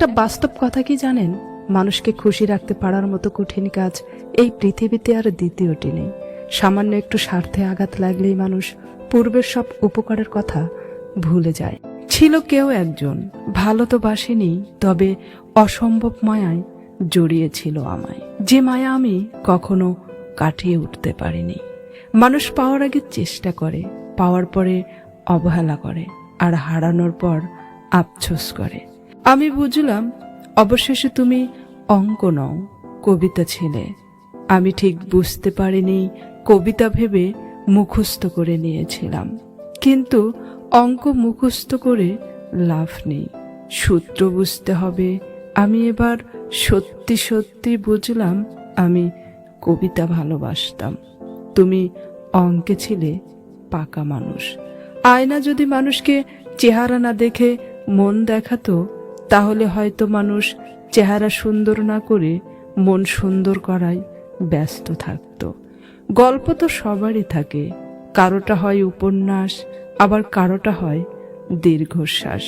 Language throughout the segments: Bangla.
একটা বাস্তব কথা কি জানেন? মানুষকে খুশি রাখতে পারার মতো কঠিন কাজ এই পৃথিবীতে আর দ্বিতীয়টি নেই। সামান্য একটু স্বার্থে আঘাত লাগলেই মানুষ পূর্বের সব উপকারের কথা ভুলে যায়। ছিল কেউ একজন, ভালো তো বাসিনি, তবে অসম্ভব মায়ায় জড়িয়েছিল আমায়। যে মায়া আমি কখনো কাটিয়ে উঠতে পারিনি। মানুষ পাওয়ার আগে চেষ্টা করে, পাওয়ার পরে অবহেলা করে, আর হারানোর পর আফসোস করে। আমি বুঝলাম, অবশেষে তুমি অঙ্ক নও, কবিতা ছিলে। আমি ঠিক বুঝতে পারিনি, কবিতা ভেবে মুখস্থ করে নিয়েছিলাম। কিন্তু অঙ্ক মুখস্থ করে লাভ নেই। সূত্র বুঝতে হবে। আমি এবার সত্যি সত্যি বুঝলাম, আমি কবিতা ভালোবাসতাম। তুমি অঙ্কে ছিলে পাকা মানুষ। আয়না যদি মানুষকে চেহারা না দেখে মন দেখাতো তাহলে হয়তো মানুষ চেহারা সুন্দর না করে মন সুন্দর করায় ব্যস্ত থাকত। গল্প তো সবারই থাকে। কারোটা হয় উপন্যাস, আবার কারোটা হয় দীর্ঘশ্বাস।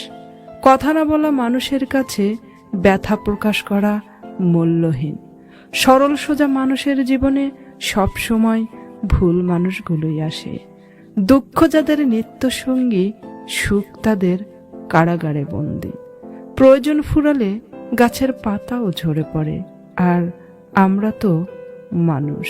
কথা না বলা মানুষের কাছে ব্যথা প্রকাশ করা মূল্যহীন। সরল সোজা মানুষের জীবনে সব সময় ভুল মানুষগুলোই আসে। দুঃখ যাদের নিত্য সঙ্গী সুখ তাদের কারাগারে বন্দি। প্রয়োজন ফুরালে গাছের পাতাও ঝরে পড়ে আর আমরা তো মানুষ।